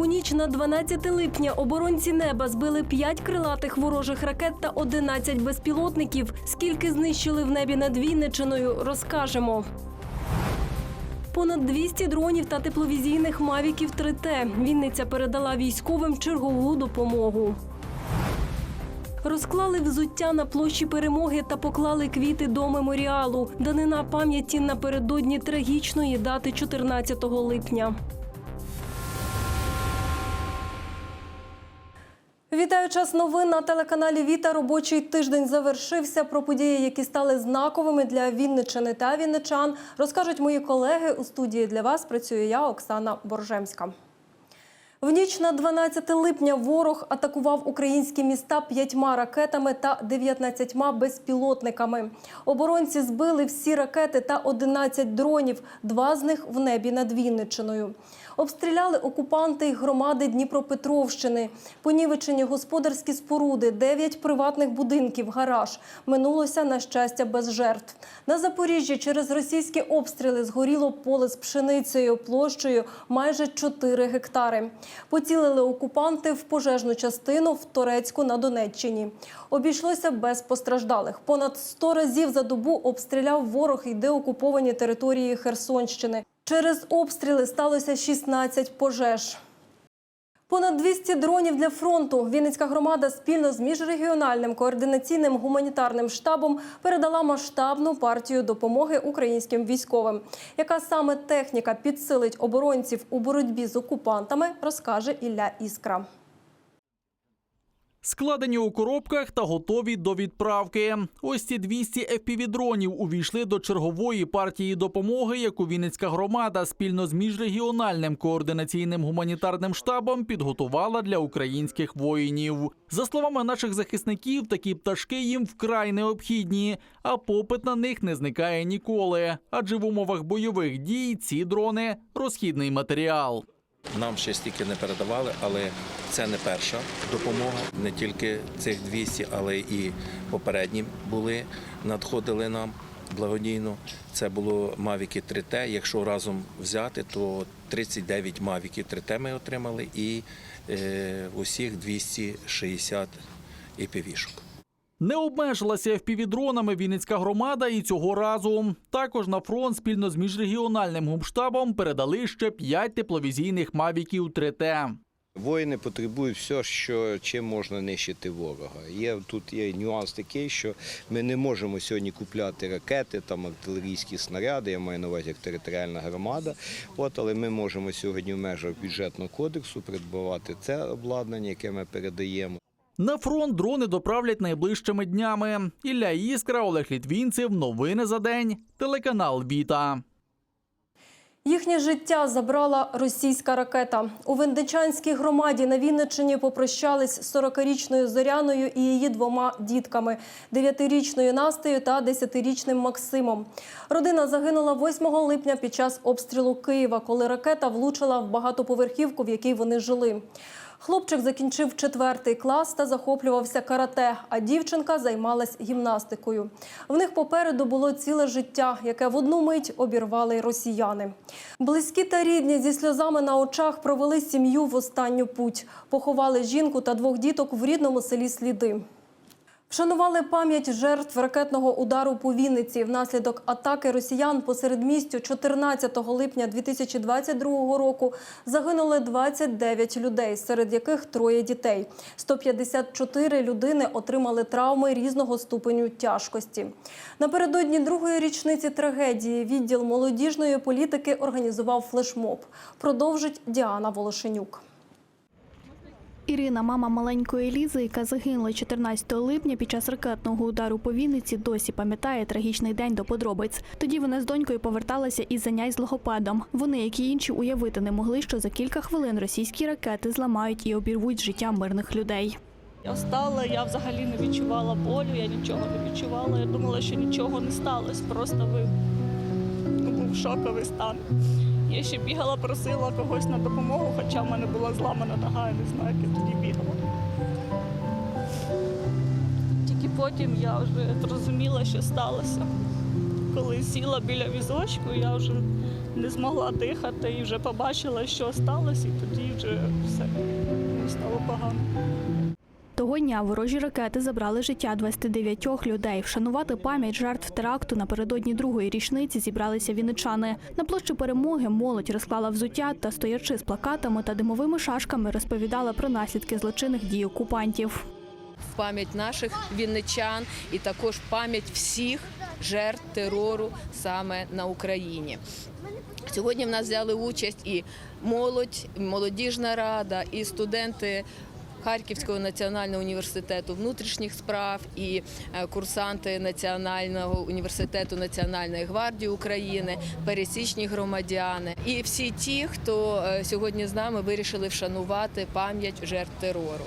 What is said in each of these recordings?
У ніч на 12 липня оборонці неба збили 5 крилатих ворожих ракет та 11 безпілотників. Скільки знищили в небі над Вінничиною, розкажемо. Понад 200 дронів та тепловізійних мавіків 3Т. Вінниця передала військовим чергову допомогу. Розклали взуття на площі перемоги та поклали квіти до меморіалу. Данина пам'яті напередодні трагічної дати 14 липня. Вітаю час новин на телеканалі Віта. Робочий тиждень завершився. Про події, які стали знаковими для Вінничини та вінничан, розкажуть мої колеги у студії. Для вас працює я, Оксана Боржемська. В ніч на 12 липня ворог атакував українські міста п'ятьма ракетами та 19 безпілотниками. Оборонці збили всі ракети та 11 дронів, два з них в небі над Вінничиною. Обстріляли окупанти й громади Дніпропетровщини. Понівечені господарські споруди, 9 приватних будинків, гараж. Минулося, на щастя, без жертв. На Запоріжжі через російські обстріли згоріло поле з пшеницею площею майже 4 гектари. Поцілили окупанти в пожежну частину в Торецьку на Донеччині. Обійшлося без постраждалих. Понад 100 разів за добу обстріляв ворог і деокуповані території Херсонщини. Через обстріли сталося 16 пожеж. Понад 200 дронів для фронту. Вінницька громада спільно з міжрегіональним координаційним гуманітарним штабом передала масштабну партію допомоги українським військовим. Яка саме техніка підсилить оборонців у боротьбі з окупантами, розкаже Ілля Іскра. Складені у коробках та готові до відправки. Ось ці 200 FPV-дронів увійшли до чергової партії допомоги, яку Вінницька громада спільно з міжрегіональним координаційним гуманітарним штабом підготувала для українських воїнів. За словами наших захисників, такі пташки їм вкрай необхідні, а попит на них не зникає ніколи. Адже в умовах бойових дій ці дрони розхідний матеріал. Нам ще стільки не передавали, але це не перша допомога. Не тільки цих 200, але і попередні були, надходили нам благодійно. Це було Мавіки 3Т. Якщо разом взяти, то 39 Мавіків 3Т ми отримали і е, усіх 260 іпівішок. Не обмежилася FPV-дронами Вінницька громада і цього разу. Також на фронт спільно з міжрегіональним гумштабом передали ще 5 тепловізійних мавіків 3Т. Воїни потребують все, що чим можна нищити ворога. Є тут є нюанс такий, що ми не можемо сьогодні купляти ракети, там артилерійські снаряди. Я маю на увазі як територіальна громада. От, але ми можемо сьогодні в межах бюджетного кодексу придбавати це обладнання, яке ми передаємо. На фронт дрони доправлять найближчими днями. Ілля Іскра, Олег Літвінцев. Новини за день. Телеканал Віта. Їхнє життя забрала російська ракета. У Вендичанській громаді на Вінниччині попрощались з 40-річною Зоряною і її двома дітками – 9-річною Настею та 10-річним Максимом. Родина загинула 8 липня під час обстрілу Києва, коли ракета влучила в багатоповерхівку, в якій вони жили. Хлопчик закінчив четвертий клас та захоплювався карате, а дівчинка займалась гімнастикою. В них попереду було ціле життя, яке в одну мить обірвали росіяни. Близькі та рідні зі сльозами на очах провели сім'ю в останню путь. Поховали жінку та двох діток в рідному селі Сліди. Вшанували пам'ять жертв ракетного удару по Вінниці внаслідок атаки росіян посеред містю 14 липня 2022 року загинули 29 людей, серед яких троє дітей. 154 людини отримали травми різного ступеню тяжкості. Напередодні другої річниці трагедії відділ молодіжної політики організував флешмоб. Продовжить Діана Волошенюк. Ірина, мама маленької Лізи, яка загинула 14 липня під час ракетного удару по Вінниці, досі пам'ятає трагічний день до подробиць. Тоді вона з донькою поверталася із занять з логопедом. Вони, як і інші, уявити не могли, що за кілька хвилин російські ракети зламають і обірвуть життя мирних людей. Я встала, я взагалі не відчувала болю, я нічого не відчувала. Я думала, що нічого не сталося, просто ну, був шоковий стан. Я ще бігала, просила когось на допомогу, хоча в мене була зламана нога, я не знаю, як я тоді бігала. Тільки потім я вже зрозуміла, що сталося. Коли сіла біля візочку, я вже не змогла дихати і вже побачила, що сталося, і тоді вже все стало погано. Дня ворожі ракети забрали життя 29 людей. Вшанувати пам'ять жертв теракту напередодні другої річниці зібралися вінничани. На площі перемоги молодь розклала взуття та, стоячи з плакатами та димовими шашками, розповідала про наслідки злочинних дій окупантів. в пам'ять наших вінничан і також пам'ять всіх жертв терору саме на Україні. Сьогодні в нас взяли участь і молодь, і молодіжна рада, і студенти. Харківського національного університету внутрішніх справ і е, курсанти Національного університету Національної гвардії України, пересічні громадяни і всі ті, хто е, сьогодні з нами вирішили вшанувати пам'ять жертв терору.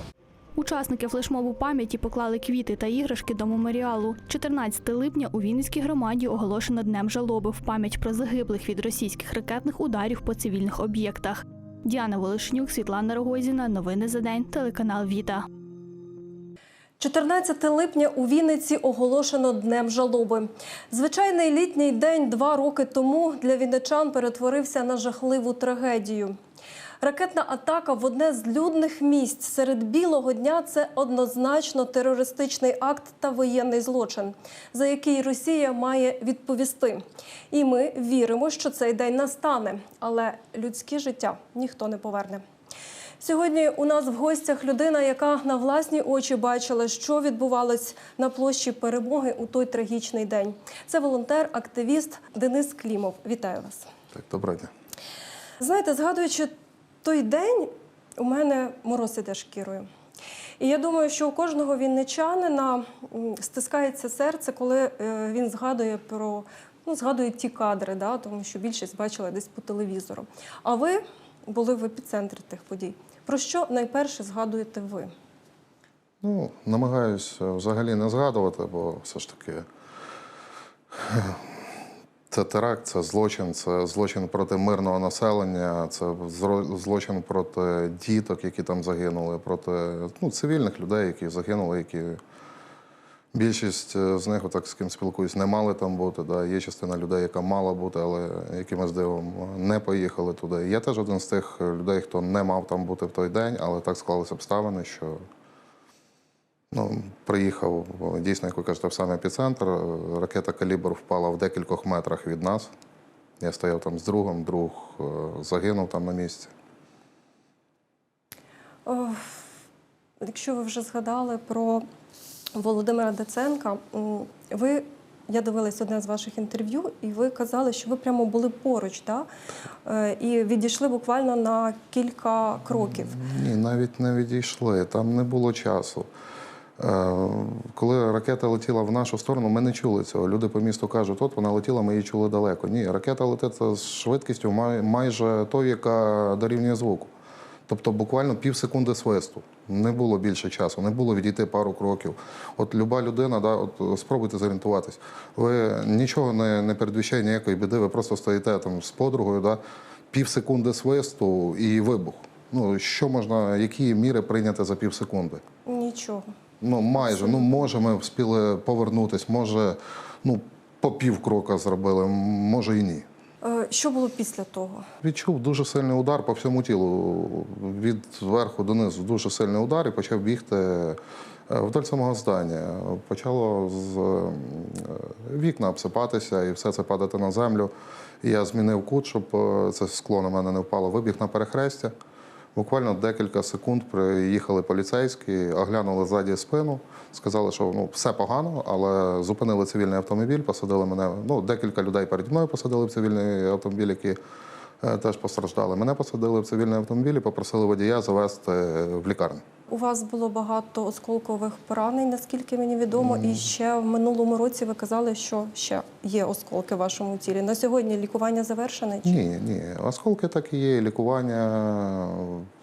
Учасники флешмобу пам'яті поклали квіти та іграшки до меморіалу. 14 липня у Вінницькій громаді оголошено днем жалоби в пам'ять про загиблих від російських ракетних ударів по цивільних об'єктах. Діана Волошнюк, Світлана Рогозіна. Новини за день. Телеканал Віта. 14 липня у Вінниці оголошено днем жалоби. Звичайний літній день два роки тому для вінничан перетворився на жахливу трагедію. Ракетна атака в одне з людних місць серед білого дня це однозначно терористичний акт та воєнний злочин, за який Росія має відповісти. І ми віримо, що цей день настане, але людське життя ніхто не поверне. Сьогодні у нас в гостях людина, яка на власні очі бачила, що відбувалось на площі перемоги у той трагічний день. Це волонтер, активіст Денис Клімов. Вітаю вас. Так, доброго дня. Знаєте, згадуючи той день, у мене мороз іде шкірою. І я думаю, що у кожного вінничанина стискається серце, коли е, він згадує про ну, згадує ті кадри, да, тому що більшість бачила десь по телевізору. А ви були в епіцентрі тих подій. Про що найперше згадуєте ви? Ну, намагаюсь е, взагалі не згадувати, бо все ж таки це теракт, це злочин, це злочин проти мирного населення, це злочин проти діток, які там загинули, проти ну, цивільних людей, які загинули, які більшість е, з них, отак з ким спілкуюсь, не мали там бути. Да. Є частина людей, яка мала бути, але якимось дивом не поїхали туди. Я теж один з тих людей, хто не мав там бути в той день, але так склалися обставини, що Ну, приїхав дійсно, як ви кажете, в сам епіцентр. Ракета калібр впала в декількох метрах від нас. Я стояв там з другом, друг е, загинув там на місці. О, Якщо ви вже згадали про Володимира Деценка, ви, я дивилась одне з ваших інтерв'ю, і ви казали, що ви прямо були поруч, да? Е, і відійшли буквально на кілька кроків. Ні, навіть не відійшли, там не було часу. Е, Коли ракета летіла в нашу сторону, ми не чули цього. Люди по місту кажуть, от вона летіла, ми її чули далеко. Ні, ракета летить з швидкістю майже тою, яка дорівнює звуку. Тобто буквально пів секунди свисту. Не було більше часу, не було відійти пару кроків. От люба людина, да, от спробуйте зорієнтуватись. Ви нічого не, не передвіщає ніякої біди, ви просто стоїте там з подругою, да, пів секунди свисту і вибух. Ну, що можна, які міри прийняти за пів секунди? Нічого. Ну, майже. Ну, може, ми встигли повернутись, може, ну, по пів крока зробили, може і ні. Е, Що було після того? Відчув дуже сильний удар по всьому тілу. Від верху донизу дуже сильний удар і почав бігти е, вдоль самого здання. Почало з е, вікна обсипатися і все це падати на землю. Я змінив кут, щоб це скло на мене не впало. Вибіг на перехрестя. Буквально декілька секунд приїхали поліцейські, оглянули ззаді спину, сказали, що ну все погано, але зупинили цивільний автомобіль, посадили мене. Ну, декілька людей переді мною посадили в цивільний автомобіль, які теж постраждали. Мене посадили в цивільний автомобіль і попросили водія завести в лікарню. У вас було багато осколкових поранень, наскільки мені відомо, і ще в минулому році ви казали, що ще є осколки в вашому тілі. На сьогодні лікування завершене? Чи? Ні, ні. Осколки так і є. Лікування,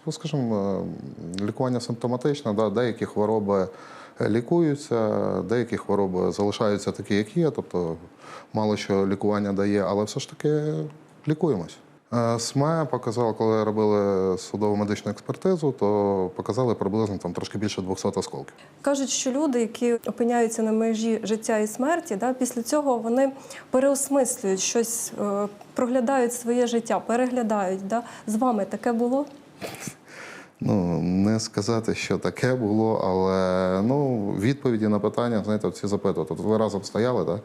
ну, скажімо, е, лікування симптоматичне, да, деякі хвороби лікуються, деякі хвороби залишаються такі, як є, тобто мало що лікування дає, але все ж таки лікуємось. Е, СМЕ показало, коли робили судово медичну експертизу, то показали приблизно там трошки більше 200 осколків. Кажуть, що люди, які опиняються на межі життя і смерті, да, після цього вони переосмислюють щось, е, проглядають своє життя, переглядають. Да. З вами таке було? Ну, не сказати, що таке було, але ну, відповіді на питання, знаєте, всі запитують. От ви разом стояли, так?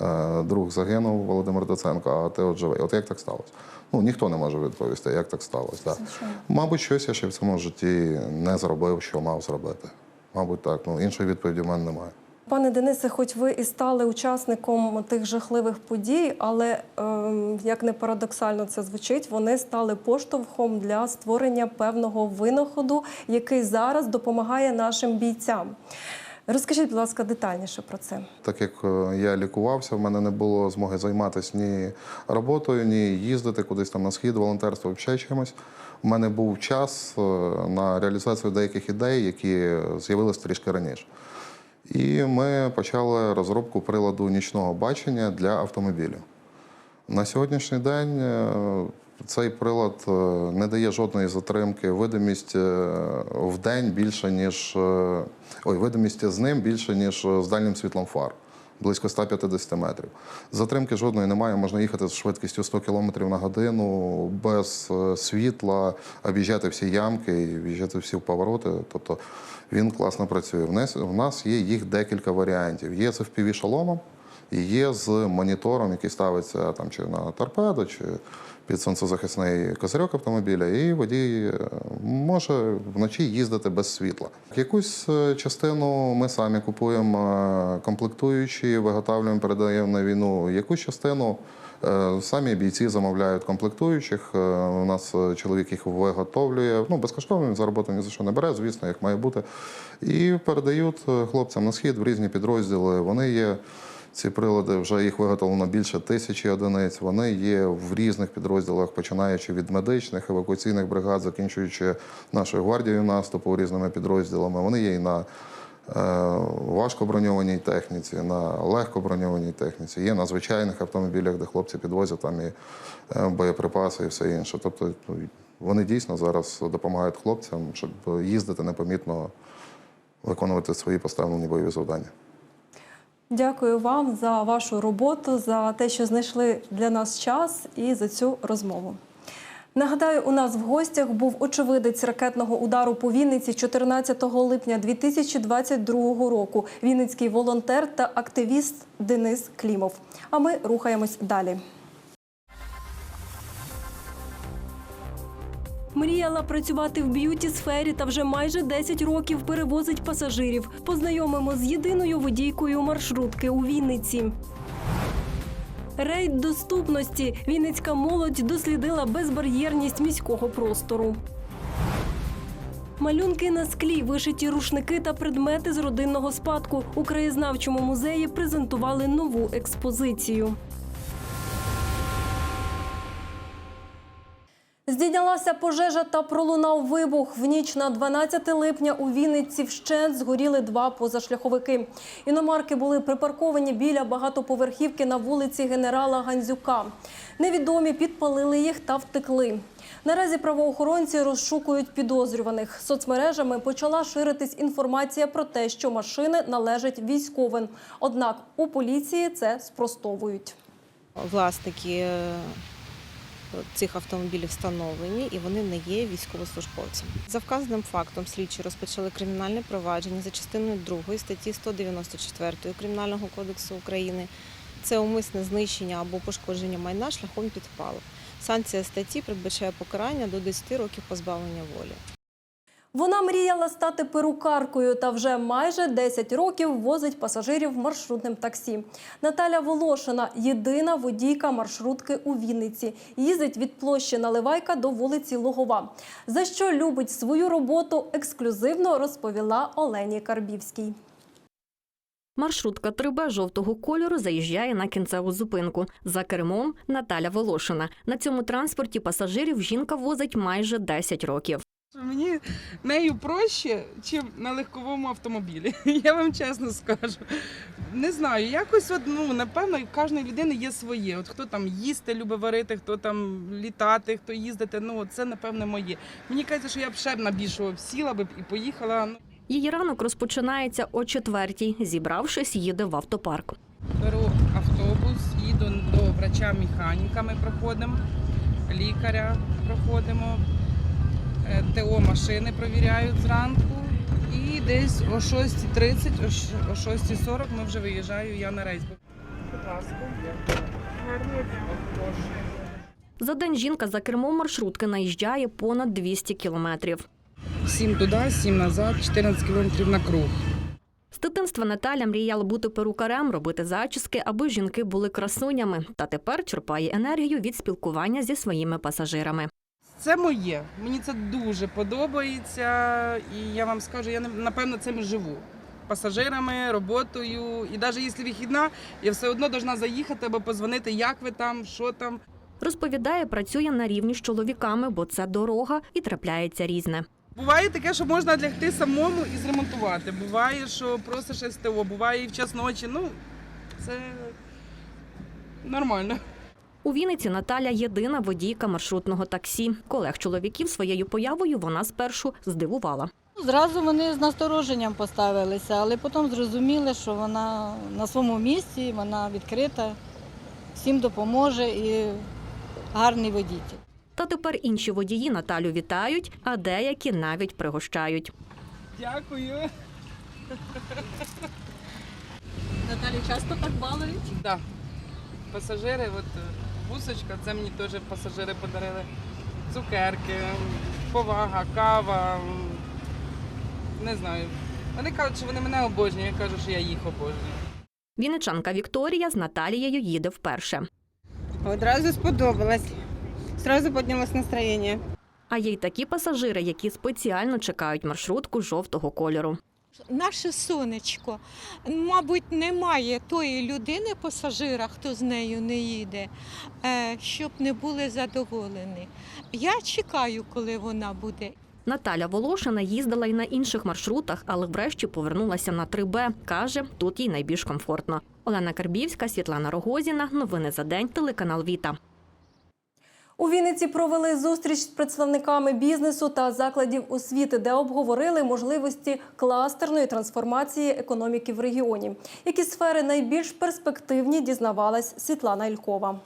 Е, Друг загинув Володимир Доценко, а ти от живий. От як так сталося? Ну, ніхто не може відповісти, як так сталося. Да. Мабуть, щось я ще в цьому житті не зробив, що мав зробити. Мабуть, так. Ну, іншої відповіді в мене немає. Пане Денисе, хоч ви і стали учасником тих жахливих подій, але ем, як не парадоксально це звучить, вони стали поштовхом для створення певного винаходу, який зараз допомагає нашим бійцям. Розкажіть, будь ласка, детальніше про це. Так як е, я лікувався, в мене не було змоги займатися ні роботою, ні їздити кудись там на схід, волонтерство, ще чимось. У мене був час е, на реалізацію деяких ідей, які з'явилися трішки раніше. І ми почали розробку приладу нічного бачення для автомобілів. На сьогоднішній день е, цей прилад е, не дає жодної затримки. Видимість е, в день більше, ніж е, ой, видимість з ним більше, ніж з дальнім світлом фар. Близько 150 метрів. Затримки жодної немає. Можна їхати з швидкістю 100 км на годину без світла, об'їжджати всі ямки і в'їжджати всі повороти. Тобто він класно працює. В нас, є їх декілька варіантів. Є з fpv і є з монітором, який ставиться там чи на торпедо, чи під сонцезахисний козирьок автомобіля, і водій е, може вночі їздити без світла. Якусь е, частину ми самі купуємо е, комплектуючі, виготовлюємо, передаємо на війну. Якусь частину самі бійці замовляють комплектуючих. У нас чоловік їх виготовлює. Ну, безкоштовно за роботу ні за що не бере, звісно, як має бути. І передають хлопцям на схід в різні підрозділи. Вони є. Ці прилади вже їх виготовлено більше тисячі одиниць. Вони є в різних підрозділах, починаючи від медичних, евакуаційних бригад, закінчуючи нашою гвардією наступу різними підрозділами. Вони є і на е, важкоброньованій техніці, на легкоброньованій техніці, є на звичайних автомобілях, де хлопці підвозять там і е, боєприпаси і все інше. Тобто ну, вони дійсно зараз допомагають хлопцям, щоб їздити непомітно, виконувати свої поставлені бойові завдання. Дякую вам за вашу роботу, за те, що знайшли для нас час і за цю розмову. Нагадаю, у нас в гостях був очевидець ракетного удару по Вінниці 14 липня 2022 року. Вінницький волонтер та активіст Денис Клімов. А ми рухаємось далі. Мріяла працювати в б'юті сфері та вже майже 10 років перевозить пасажирів. Познайомимо з єдиною водійкою маршрутки у Вінниці. Рейд доступності. Вінницька молодь дослідила безбар'єрність міського простору. Малюнки на склі, вишиті рушники та предмети з родинного спадку. У краєзнавчому музеї презентували нову експозицію. Здійнялася пожежа та пролунав вибух. В ніч на 12 липня у Вінниці вщент згоріли два позашляховики. Іномарки були припарковані біля багатоповерхівки на вулиці генерала Гандзюка. Невідомі підпалили їх та втекли. Наразі правоохоронці розшукують підозрюваних. Соцмережами почала ширитись інформація про те, що машини належать військовим. Однак у поліції це спростовують. власники е, цих автомобілів встановлені і вони не є військовослужбовцями. За вказаним фактом слідчі розпочали кримінальне провадження за частиною 2 статті 194 Кримінального кодексу України. Це умисне знищення або пошкодження майна шляхом підпалу. Санкція статті передбачає покарання до 10 років позбавлення волі. Вона мріяла стати перукаркою та вже майже 10 років возить пасажирів маршрутним таксі. Наталя Волошина єдина водійка маршрутки у Вінниці. Їздить від площі Наливайка до вулиці Логова. За що любить свою роботу, ексклюзивно розповіла Олені Карбівській. Маршрутка 3Б жовтого кольору заїжджає на кінцеву зупинку. За кермом Наталя Волошина. На цьому транспорті пасажирів жінка возить майже 10 років. Мені нею проще, ніж на легковому автомобілі. Я вам чесно скажу. Не знаю, якось от, ну, напевно, в кожної людини є своє. От хто там їсти любить варити, хто там літати, хто їздити. Ну, це, напевне, моє. Мені кажеться, що я б ще б на більшого сіла б і поїхала. Ну, Її ранок розпочинається о четвертій. Зібравшись, їде в автопарк. беру автобус, їду до врача-механіка, ми проходимо, лікаря проходимо, ТО машини провіряють зранку. І десь о 6.30, о 6.40 ми вже виїжджаю я на рейс. Будь ласка, гарного дня. За день жінка за кермом маршрутки наїжджає понад 200 кілометрів. Сім туди, сім назад, 14 кілометрів на круг. З дитинства Наталя мріяла бути перукарем, робити зачіски, аби жінки були красунями. Та тепер черпає енергію від спілкування зі своїми пасажирами. Це моє. Мені це дуже подобається. І я вам скажу, я напевно цим живу. Пасажирами, роботою. І навіть якщо вихідна, я все одно повинна заїхати або позвонити, як ви там, що там. Розповідає, працює на рівні з чоловіками, бо це дорога і трапляється різне. Буває таке, що можна лягти самому і зремонтувати. Буває, що просиш СТО, буває і в час ночі. Ну, це нормально. У Вінниці Наталя єдина водійка маршрутного таксі. Колег чоловіків своєю появою вона спершу здивувала. Зразу вони з настороженням поставилися, але потім зрозуміли, що вона на своєму місці, вона відкрита, всім допоможе і гарний водій. Та тепер інші водії Наталю вітають, а деякі навіть пригощають. Дякую. Наталі часто так балують? Да. Пасажири, от бусочка, це мені теж пасажири подарили. Цукерки, повага, кава. Не знаю. Вони кажуть, що вони мене обожнюють, я кажу, що я їх обожнюю. Вінничанка Вікторія з Наталією їде вперше. Одразу сподобалось. Зразу піднялось настроєння. А є й такі пасажири, які спеціально чекають маршрутку жовтого кольору. Наше сонечко, мабуть, немає тої людини, пасажира, хто з нею не їде, е, щоб не були задоволені. Я чекаю, коли вона буде. Наталя Волошина їздила й на інших маршрутах, але врешті повернулася на 3Б. Каже, тут їй найбільш комфортно. Олена Карбівська, Світлана Рогозіна. Новини за день. Телеканал Віта. У Вінниці провели зустріч з представниками бізнесу та закладів освіти, де обговорили можливості кластерної трансформації економіки в регіоні. Які сфери найбільш перспективні, дізнавалась Світлана Ількова.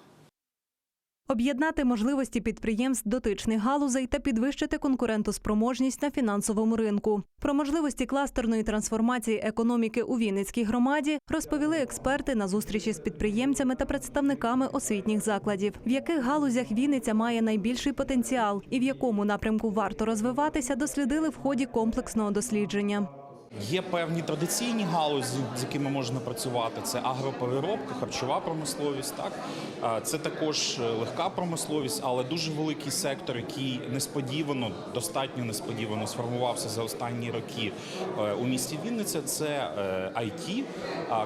Об'єднати можливості підприємств дотичних галузей та підвищити конкурентоспроможність на фінансовому ринку. Про можливості кластерної трансформації економіки у Вінницькій громаді розповіли експерти на зустрічі з підприємцями та представниками освітніх закладів, в яких галузях Вінниця має найбільший потенціал і в якому напрямку варто розвиватися, дослідили в ході комплексного дослідження. Є певні традиційні галузі, з якими можна працювати. Це агропереробка, харчова промисловість. Так це також е, легка промисловість, але дуже великий сектор, який несподівано, достатньо несподівано сформувався за останні роки е, у місті Вінниця. Це е, IT.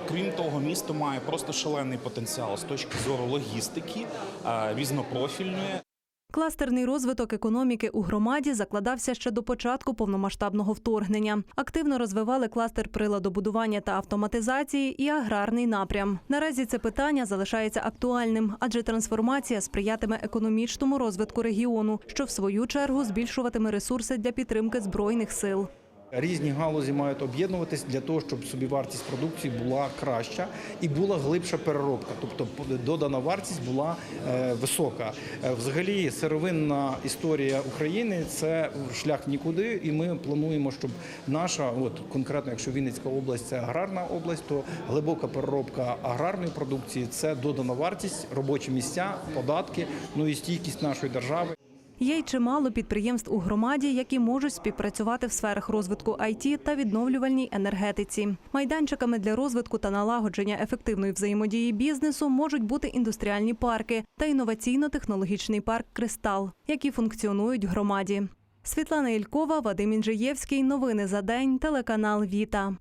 Крім того, місто має просто шалений потенціал з точки зору логістики, е, різнопрофільної. Кластерний розвиток економіки у громаді закладався ще до початку повномасштабного вторгнення. Активно розвивали кластер приладобудування та автоматизації і аграрний напрям. Наразі це питання залишається актуальним, адже трансформація сприятиме економічному розвитку регіону, що в свою чергу збільшуватиме ресурси для підтримки збройних сил. Різні галузі мають об'єднуватись для того, щоб собівартість продукції була краща і була глибша переробка, тобто додана вартість була е, висока. Е, Взагалі, сировинна історія України це шлях нікуди, і ми плануємо, щоб наша, от конкретно, якщо Вінницька область це аграрна область, то глибока переробка аграрної продукції це додана вартість, робочі місця, податки, ну і стійкість нашої держави. Є й чимало підприємств у громаді, які можуть співпрацювати в сферах розвитку IT та відновлювальній енергетиці. Майданчиками для розвитку та налагодження ефективної взаємодії бізнесу можуть бути індустріальні парки та інноваційно-технологічний парк Кристал, які функціонують в громаді. Світлана Ількова, Вадим Інжиєвський. Новини за день. Телеканал Віта.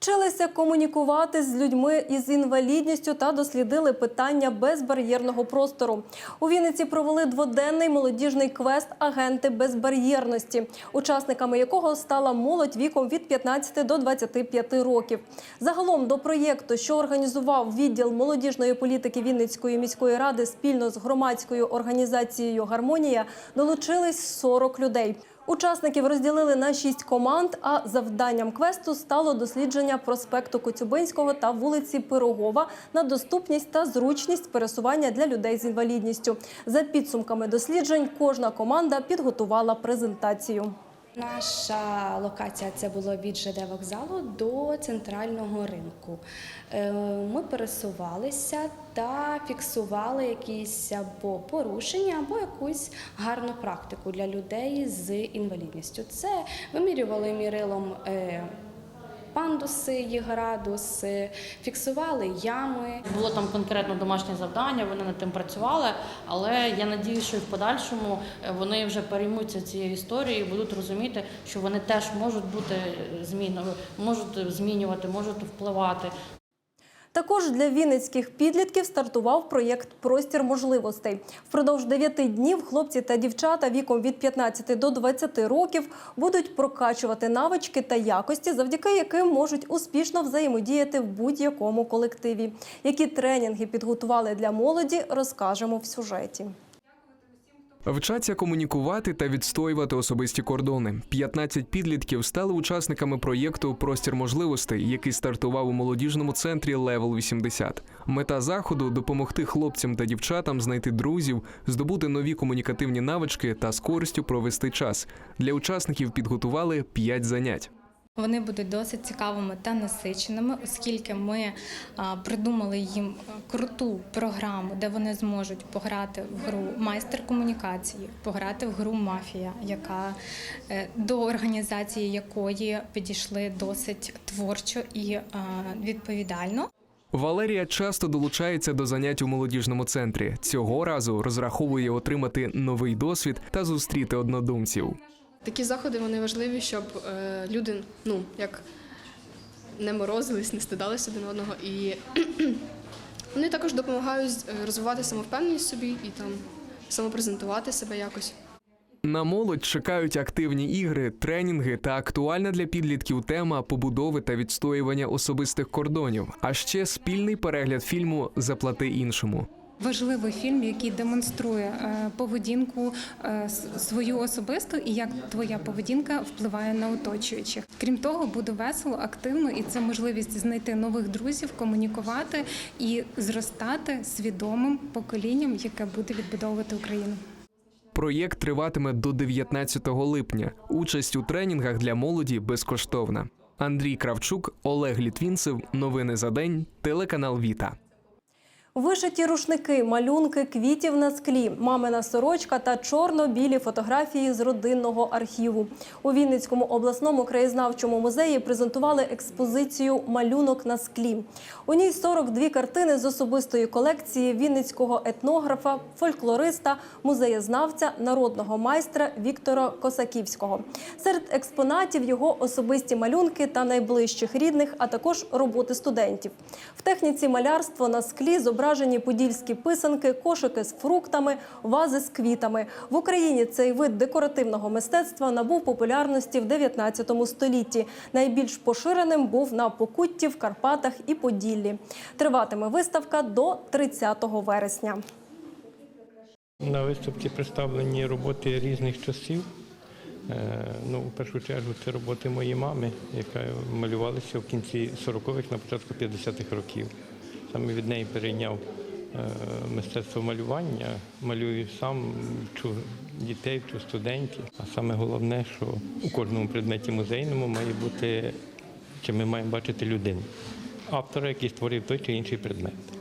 Вчилися комунікувати з людьми із інвалідністю та дослідили питання безбар'єрного простору. У Вінниці провели дводенний молодіжний квест Агенти безбар'єрності, учасниками якого стала молодь віком від 15 до 25 років. Загалом до проєкту, що організував відділ молодіжної політики Вінницької міської ради спільно з громадською організацією Гармонія, долучились 40 людей. Учасників розділили на шість команд. А завданням квесту стало дослідження проспекту Коцюбинського та вулиці Пирогова на доступність та зручність пересування для людей з інвалідністю. За підсумками досліджень, кожна команда підготувала презентацію. Наша локація це було від ЖД вокзалу до центрального ринку. Е, Ми пересувалися та фіксували якісь або порушення, або якусь гарну практику для людей з інвалідністю. Це вимірювали мірилом. Пандуси, їх градуси, фіксували ями. Було там конкретно домашнє завдання, вони над тим працювали, але я надію, що в подальшому е, вони вже переймуться цією історією і будуть розуміти, що вони теж можуть бути зміною, можуть змінювати, можуть впливати. Також для вінницьких підлітків стартував проєкт Простір можливостей. Впродовж 9 днів хлопці та дівчата віком від 15 до 20 років будуть прокачувати навички та якості, завдяки яким можуть успішно взаємодіяти в будь-якому колективі. Які тренінги підготували для молоді, розкажемо в сюжеті. Вчаться комунікувати та відстоювати особисті кордони. 15 підлітків стали учасниками проєкту Простір можливостей, який стартував у молодіжному центрі Левел 80. Мета заходу допомогти хлопцям та дівчатам знайти друзів, здобути нові комунікативні навички та з користю провести час. Для учасників підготували 5 занять. Вони будуть досить цікавими та насиченими, оскільки ми придумали їм круту програму, де вони зможуть пограти в гру майстер комунікації, пограти в гру мафія, яка е, до організації якої підійшли досить творчо і відповідально. Валерія часто долучається до занять у молодіжному центрі. Цього разу розраховує отримати новий досвід та зустріти однодумців. Такі заходи вони важливі, щоб е, люди ну як не морозились, не стидалися один одного. І вони також допомагають е, розвивати самовпевненість собі і там самопрезентувати себе якось. На молодь чекають активні ігри, тренінги та актуальна для підлітків тема побудови та відстоювання особистих кордонів, а ще спільний перегляд фільму Заплати іншому. Важливий фільм, який демонструє е, поведінку е, свою особисту і як твоя поведінка впливає на оточуючих. Крім того, буде весело, активно, і це можливість знайти нових друзів, комунікувати і зростати свідомим поколінням, яке буде відбудовувати Україну. Проєкт триватиме до 19 липня. Участь у тренінгах для молоді безкоштовна. Андрій Кравчук, Олег Літвінцев. Новини за день. Телеканал Віта. Вишиті рушники, малюнки квітів на склі, мамина сорочка та чорно-білі фотографії з родинного архіву. У Вінницькому обласному краєзнавчому музеї презентували експозицію Малюнок на склі. У ній 42 картини з особистої колекції вінницького етнографа, фольклориста, музеєзнавця, народного майстра Віктора Косаківського. Серед експонатів його особисті малюнки та найближчих рідних, а також роботи студентів. В техніці малярство на склі зображені подільські писанки, кошики з фруктами, вази з квітами. В Україні цей вид декоративного мистецтва набув популярності в 19 столітті. Найбільш поширеним був на Покутті, в Карпатах і Поділлі. Триватиме виставка до 30 вересня. На виставці представлені роботи різних часів. Е, Ну, в першу чергу це роботи моєї мами, яка малювалася в кінці 40-х, на початку 50-х років. Саме від неї перейняв е, мистецтво малювання, малюю сам, вчу дітей, вчу студентів. А саме головне, що у кожному предметі музейному має бути, чи ми маємо бачити людину, автора, який створив той чи інший предмет.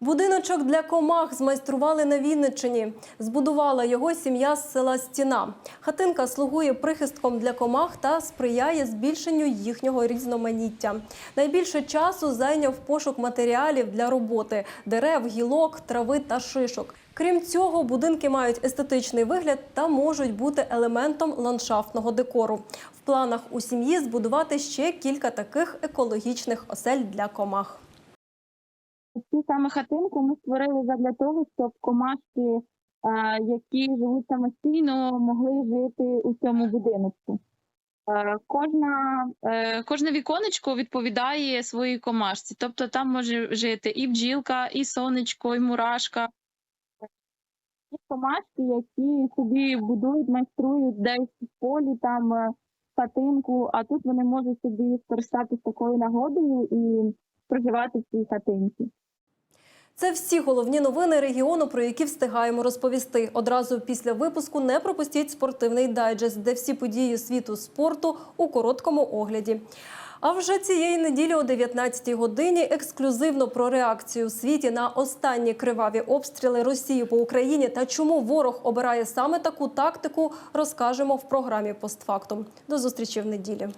Будиночок для комах змайстрували на Вінниччині. Збудувала його сім'я з села Стіна. Хатинка слугує прихистком для комах та сприяє збільшенню їхнього різноманіття. Найбільше часу зайняв пошук матеріалів для роботи дерев, гілок, трави та шишок. Крім цього, будинки мають естетичний вигляд та можуть бути елементом ландшафтного декору. В планах у сім'ї збудувати ще кілька таких екологічних осель для комах. Цю саме хатинку ми створили задля того, щоб комашки, е, які живуть самостійно, могли жити у цьому будиночку. Е, Кожна, е, кожне віконечко відповідає своїй комашці. Тобто там може жити і бджілка, і сонечко, і мурашка. Є комашки, які собі будують, майструють десь в полі там хатинку, а тут вони можуть собі скористатися такою нагодою і проживати в цій хатинці. Це всі головні новини регіону, про які встигаємо розповісти. Одразу після випуску не пропустіть спортивний дайджест, де всі події світу спорту у короткому огляді. А вже цієї неділі о 19-й годині ексклюзивно про реакцію у світі на останні криваві обстріли Росії по Україні та чому ворог обирає саме таку тактику, розкажемо в програмі постфактум. До зустрічі в неділі.